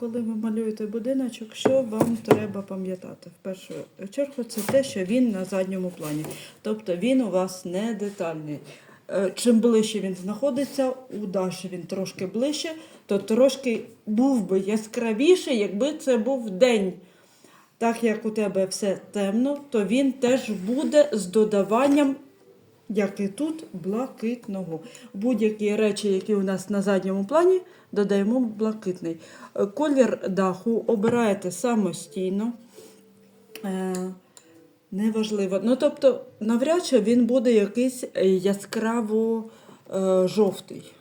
Коли ви малюєте будиночок, що вам треба пам'ятати? В першу чергу це те, що він на задньому плані. Тобто він у вас не детальний. Е, Чим ближче він знаходиться, у він трошки ближче, то трошки був би яскравіший, якби це був день. Так як у тебе все темно, то він теж буде з додаванням, як і тут, блакитного. Будь-які речі, які у нас на задньому плані, додаємо блакитний. Е, Колір даху обираєте самостійно. Е, Неважливо. Ну, тобто, навряд чи він буде якийсь яскраво е, жовтий.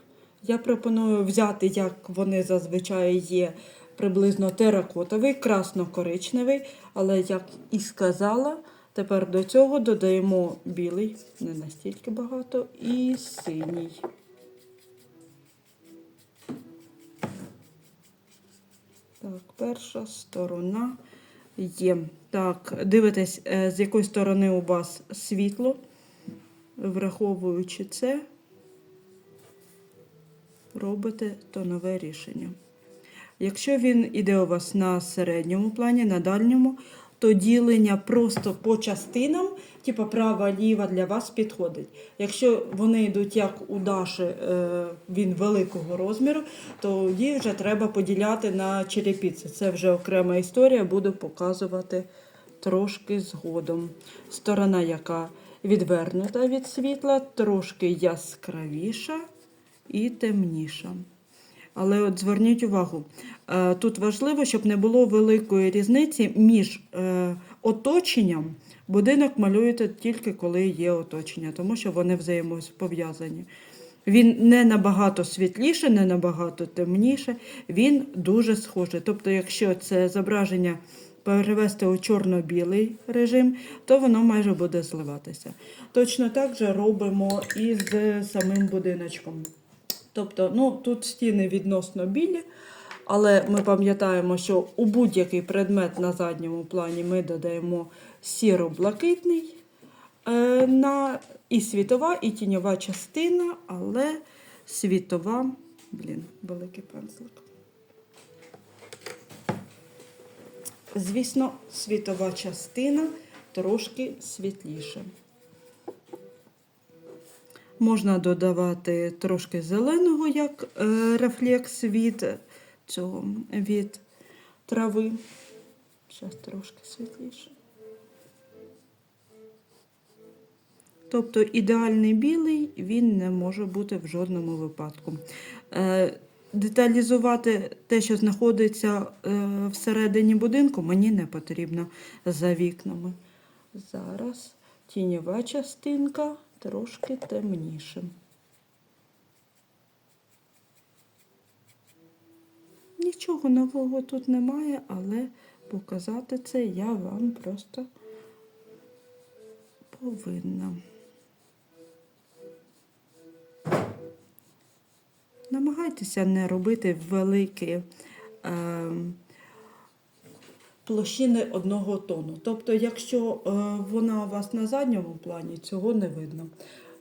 Я пропоную взяти, як вони зазвичай є, приблизно теракотовий, красно-коричневий, але, як і сказала, тепер до цього додаємо білий, не настільки багато, і синій. Так, перша сторона є. Так, дивитесь, е, з якої сторони у вас світло, враховуючи це, робите тонове рішення. Якщо він іде у вас на середньому плані, на дальньому, то ділення просто по частинам, типу права, ліва для вас підходить. Якщо вони йдуть як у Даші, е, він великого розміру, то їх вже треба поділяти на черепіці. Це вже окрема історія, буду показувати трошки згодом. Сторона, яка відвернута від світла, трошки яскравіша і темніша. Але от зверніть увагу, е, тут важливо, щоб не було великої різниці між е, оточенням. Будинок малюєте тільки коли є оточення, тому що вони взаємопов'язані. Він не набагато світліше, не набагато темніше, він дуже схожий. Тобто, якщо це зображення перевести у чорно-білий режим, то воно майже буде зливатися. Точно так же робимо і з самим будиночком. Тобто, ну, тут стіни відносно білі, але ми пам'ятаємо, що у будь-який предмет на задньому плані ми додаємо сіро-блакитний е, на і світова, і тіньова частина, але світова, блін, великий пензлик. Звісно, світова частина трошки світліша. Можна додавати трошки зеленого, як е, рефлекс від цього від трави. Зараз трошки світліше. Тобто ідеальний білий він не може бути в жодному випадку. Е, деталізувати те, що знаходиться е, всередині будинку, мені не потрібно за вікнами. Зараз тіньова частинка трошки темніше. Нічого нового тут немає, але показати це я вам просто повинна. Намагайтеся не робити великі е, площини одного тону. Тобто, якщо е, вона у вас на задньому плані, цього не видно.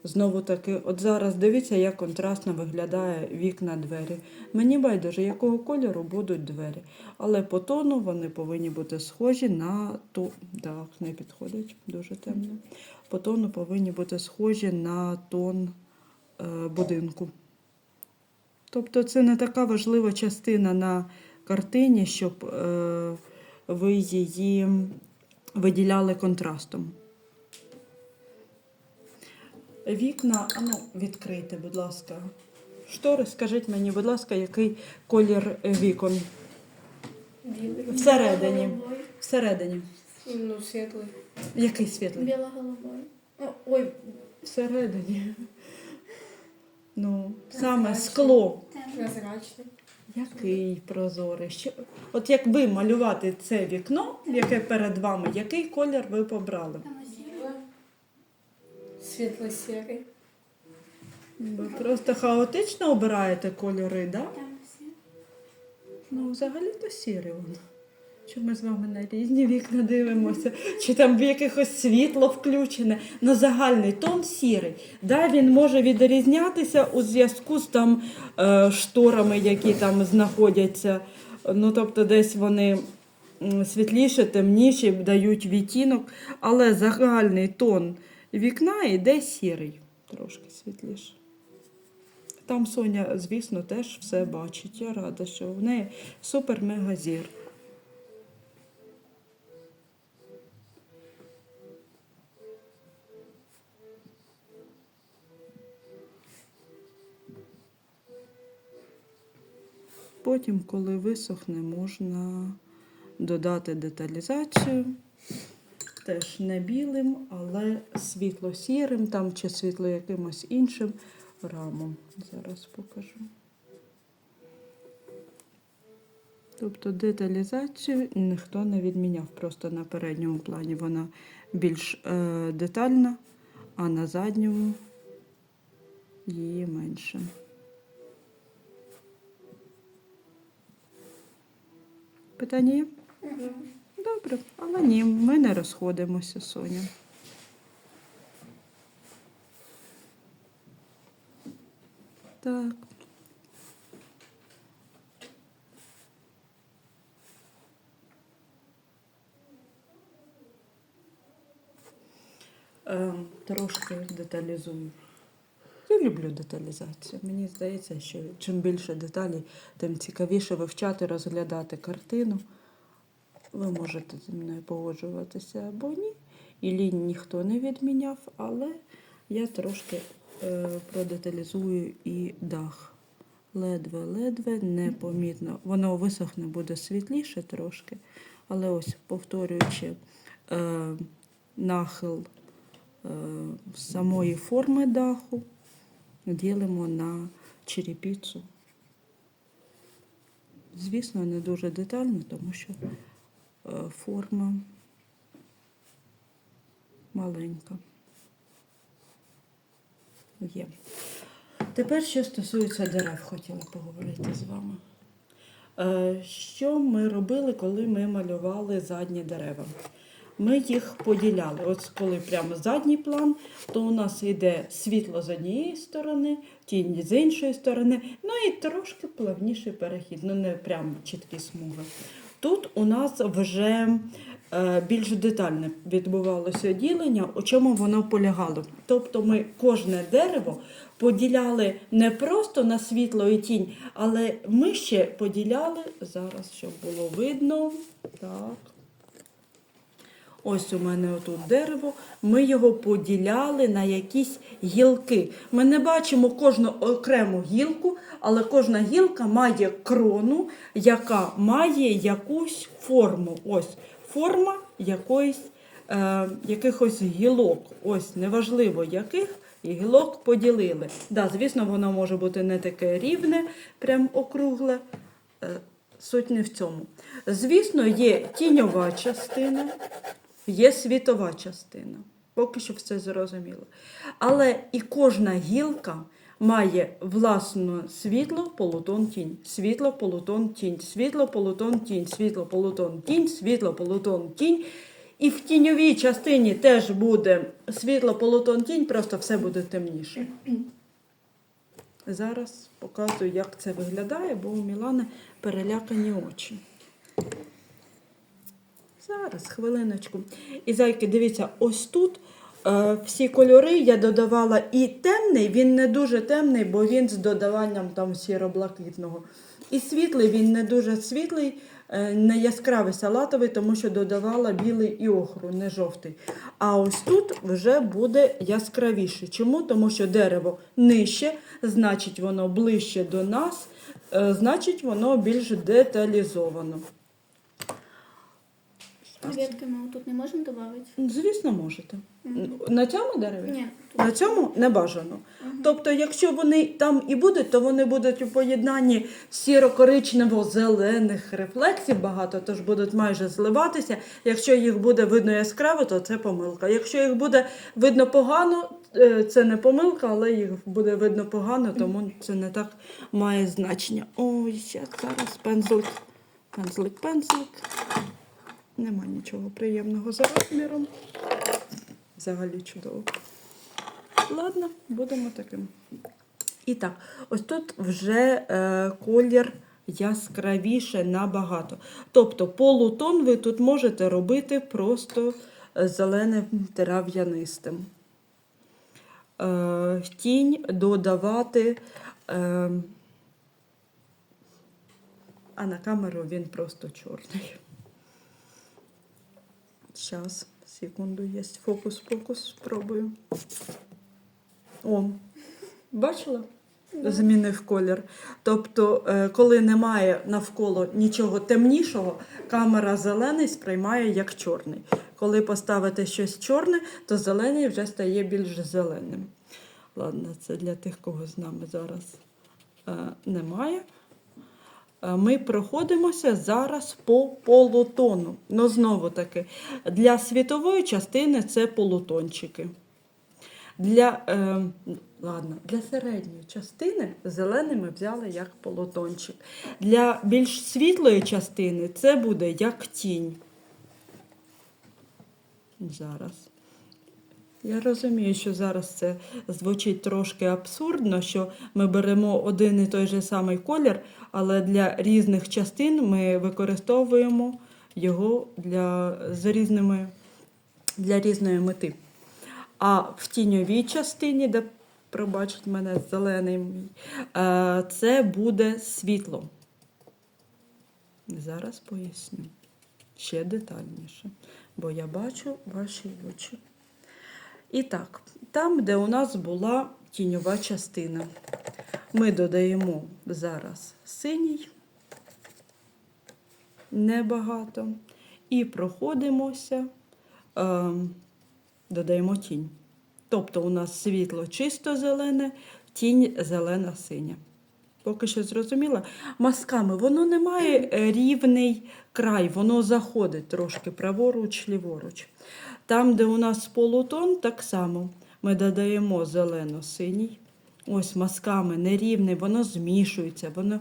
Знову таки, от зараз дивіться, як контрастно виглядає вікна двері. Мені байдуже, якого кольору будуть двері. Але по тону вони повинні бути схожі на ту. Так, не підходить, дуже темно. По тону повинні бути схожі на тон е, будинку. Тобто це не така важлива частина на картині, щоб е, ви її виділяли контрастом. Вікна, а ну, відкрийте, будь ласка. Штори, скажіть мені, будь ласка, який колір вікон? Білий. Всередині. Всередині. Ну, світлий. Який світлий? Біло-голубой. Ой, Всередині. Ну, саме скло. прозрачний. Який прозорий. Що... От якби малювати це вікно, яке перед вами, який колір ви побрали? Світло-сірий. Ви просто хаотично обираєте кольори, так? Да? Ну, взагалі-то сірий воно. Чи ми з вами на різні вікна дивимося, чи там в якихось світло включене. Ну, загальний тон сірий. Да, він може відрізнятися у зв'язку з там е, шторами, які там знаходяться Ну, тобто, десь вони м, світліші, темніші, дають відтінок, але загальний тон вікна йде сірий, трошки світліше. Там Соня, звісно, теж все бачить. Я рада, що в неї супер-мега-зір. Потім, коли висохне, можна додати деталізацію. Теж не білим, але світло-сірим там чи світло якимось іншим рамом. Зараз покажу. Тобто деталізацію ніхто не відміняв. Просто на передньому плані вона більш е, детальна, а на задньому її менше. Питання є? Добре, але ні, ми не розходимося, Соня. Так. Ем, трошки деталізую. Люблю деталізацію. Мені здається, що чим більше деталей, тим цікавіше вивчати, розглядати картину. Ви можете зі мною погоджуватися або ні. І лінь ніхто не відміняв, але я трошки е, продеталізую і дах. Ледве-ледве, непомітно. Воно висохне, буде світліше трошки, але ось повторюючи е, нахил е, самої форми даху, ділимо на черепіцу. Звісно, не дуже детально, тому що е, форма маленька. Є. Тепер, що стосується дерев, хотіла поговорити з вами. Е, Що ми робили, коли ми малювали задні дерева? Ми їх поділяли. От коли прямо задній план, то у нас йде світло з однієї сторони, тінь з іншої сторони, ну і трошки плавніший перехід, ну не прямо чіткі смуги. Тут у нас вже е, більш детальне відбувалося ділення, у чому воно полягало. Тобто ми кожне дерево поділяли не просто на світло і тінь, але ми ще поділяли зараз, щоб було видно. Так. Ось у мене отут дерево. Ми його поділяли на якісь гілки. Ми не бачимо кожну окрему гілку, але кожна гілка має крону, яка має якусь форму. Ось форма якоїсь, е, якихось гілок. Ось неважливо яких. І гілок поділили. Да, звісно, воно може бути не таке рівне, прям округле. Е, Суть не в цьому. Звісно, є тіньова частина, є світова частина. Поки що все зрозуміло. Але і кожна гілка має власне світло, полутон, тінь. Світло, полутон, тінь, світло, полутон, тінь, світло, полутон, тінь, світло, полутон, тінь. І в тіньовій частині теж буде світло, полутон, тінь, просто все буде темніше. Зараз показую, як це виглядає, бо у Мілани перелякані очі. Зараз, хвилиночку. І зайки, дивіться, ось тут е, всі кольори я додавала і темний, він не дуже темний, бо він з додаванням там сіро-блакитного. І світлий, він не дуже світлий, е, не яскравий салатовий, тому що додавала білий і охру, не жовтий. А ось тут вже буде яскравіше. Чому? Тому що дерево нижче, значить воно ближче до нас, е, значить воно більш деталізовано. Ветки ми тут не можемо додати? Звісно, можете. На цьому дереві? Ні. На цьому не бажано. Тобто, якщо вони там і будуть, то вони будуть у поєднанні сіро-коричнево-зелених рефлексів багато, тож будуть майже зливатися. Якщо їх буде видно яскраво, то це помилка. Якщо їх буде видно погано, е, це не помилка, але їх буде видно погано, тому це не так має значення. Ой, ще зараз пензлик, пензлик, пензлик. Нема нічого приємного за розміром. Взагалі чудово. Ладно, будемо таким. І так, ось тут вже е, колір яскравіше набагато. Тобто полутон ви тут можете робити просто е, зеленим трав'янистим. Е, тінь додавати. Е, а на камеру він просто чорний. Зараз, секунду, є фокус-фокус, спробую. О, бачила? Змінив колір. Тобто, е, коли немає навколо нічого темнішого, камера зелений сприймає як чорний. Коли поставите щось чорне, то зелений вже стає більш зеленим. Ладно, це для тих, кого з нами зараз е, немає. Е, Ми проходимося зараз по полутону. Ну, знову таки, для світової частини це полутончики. Для, е, ладно, для середньої частини зелений ми взяли як полотончик. Для більш світлої частини це буде як тінь. Зараз. Я розумію, що зараз це звучить трошки абсурдно, що ми беремо один і той же самий колір, але для різних частин ми використовуємо його для, з різними, для різної мети. А в тіньовій частині, де пробачить мене зелений, е, це буде світло. Зараз поясню ще детальніше, бо я бачу ваші очі. І так, там, де у нас була тіньова частина, ми додаємо зараз синій, небагато, і проходимося, е, додаємо тінь. Тобто у нас світло чисто зелене, тінь зелена синя. Поки що зрозуміла. Масками воно не має е, рівний край, воно заходить трошки праворуч, ліворуч. Там, де у нас полутон, так само ми додаємо зелено-синій. Ось масками нерівний, воно змішується, воно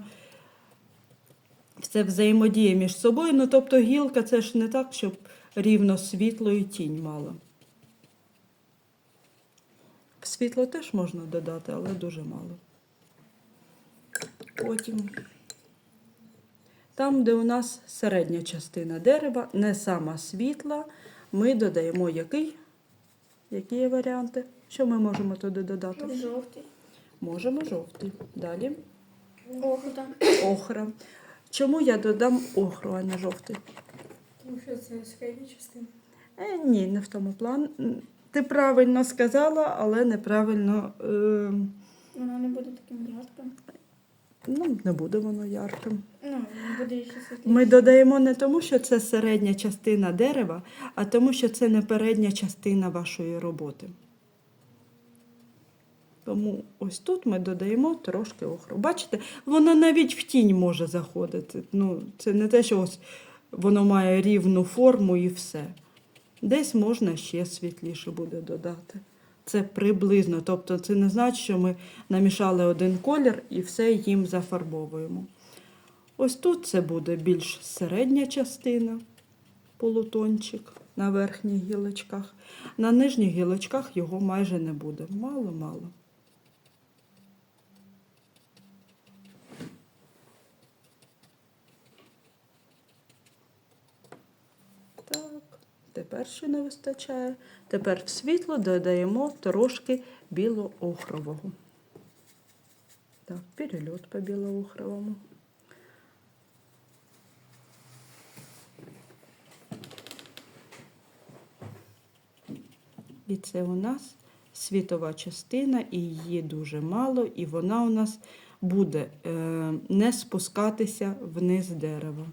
все взаємодіє між собою. Ну, тобто гілка це ж не так, щоб рівно світло і тінь мала. Світло теж можна додати, але дуже мало. Потім там, де у нас середня частина дерева, не сама світла, ми додаємо який? Які є варіанти? Що ми можемо туди додати? Жовтий. Можемо жовтий. Далі Охота. охра. Чому я додам охру, а не жовтий? Тому що це середня частина. Е, ні, не в тому план. Ти правильно сказала, але неправильно. Е, Воно не буде таким ярким. Ну, не буде воно ярким. Ну, буде ще світліше. Ми додаємо не тому, що це середня частина дерева, а тому, що це не передня частина вашої роботи. Тому ось тут ми додаємо трошки охру. Бачите, воно навіть в тінь може заходити. Ну, це не те, що ось воно має рівну форму і все. Десь можна ще світліше буде додати. Це приблизно. Тобто це не значить, що ми намішали один колір і все їм зафарбовуємо. Ось тут це буде більш середня частина, полутончик на верхніх гілочках. На нижніх гілочках його майже не буде. Мало-мало. Так, тепер не вистачає? Тепер в світло додаємо трошки білоохрового. Так, перельот по білоохровому. І це у нас світова частина, і її дуже мало, і вона у нас буде е, не спускатися вниз дерева.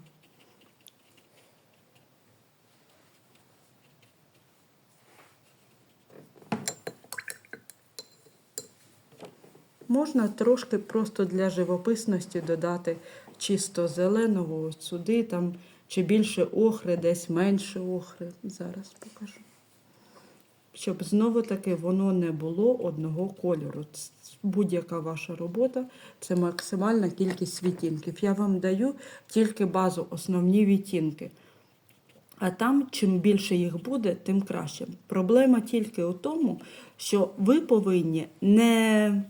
Можна трошки просто для живописності додати чисто зеленого ось сюди, там чи більше охри, десь менше охри. Зараз покажу. Щоб знову таки воно не було одного кольору. Будь-яка ваша робота це максимальна кількість відтінків. Я вам даю тільки базу, основні відтінки. А там, чим більше їх буде, тим краще. Проблема тільки у тому, що ви повинні не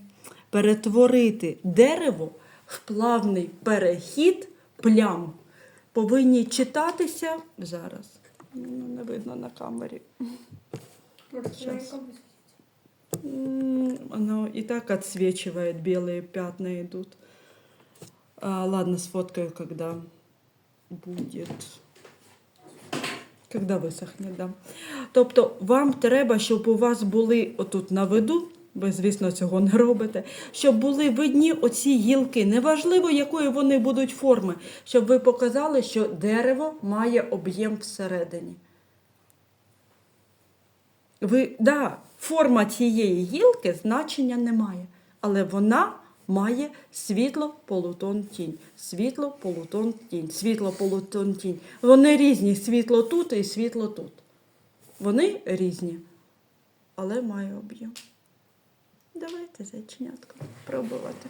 перетворити дерево в плавний перехід плям повинні читатися зараз. Ну, не видно на камері. М, Оно и так отсвечивает, белые пятна идут. А, ладно, сфоткаю, когда будет. Когда висохне, да. Тобто вам треба, щоб у вас були отут на виду, ви, звісно, цього не робите, щоб були видні оці гілки, неважливо, якої вони будуть форми, щоб ви показали, що дерево має об'єм всередині. Ви, да, форма цієї гілки значення не має, але вона має світло, полутон, тінь. Світло, полутон, тінь, світло, полутон, тінь. Вони різні, світло тут і світло тут. Вони різні, але має об'єм. Давайте зайченятко пробувати.